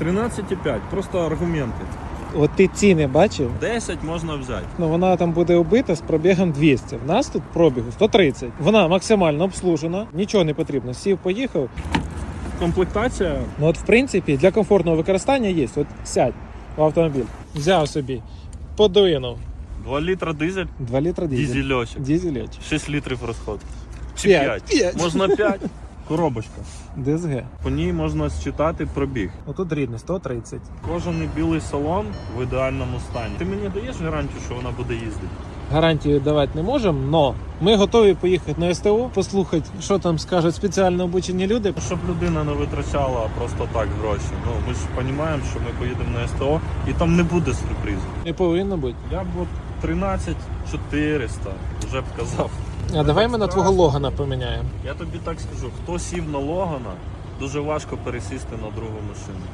13,5, просто аргументи. От ти ціни бачив? 10 можна взяти. Ну, вона там буде убита з пробігом 200. В нас тут пробігу 130. Вона максимально обслужена, нічого не потрібно. Сів, поїхав. Комплектація Ну от в принципі для комфортного використання є. От сядь в автомобіль. Взяв собі, подвинув. 2 літра дизель, 2 літра дизель. дізельочок. Дізель. 6 літрів розход. Чи П'ять. 5? П'ять. Можна 5. Коробочка. ДСГ. По ній можна считати пробіг. Отут рідне 130. Кожаний білий салон в ідеальному стані. Ти мені даєш гарантію, що вона буде їздити? Гарантію давати не можемо, але ми готові поїхати на СТО, послухати, що там скажуть спеціально обучені люди. Щоб людина не витрачала просто так гроші. Ну ми ж розуміємо, що ми поїдемо на СТО і там не буде сюрпризу. Не повинно бути. Я б от 13 400 вже б казав. А давай ми на твого Логана поміняємо. Я тобі так скажу, хто сів на Логана, дуже важко пересісти на другу машину.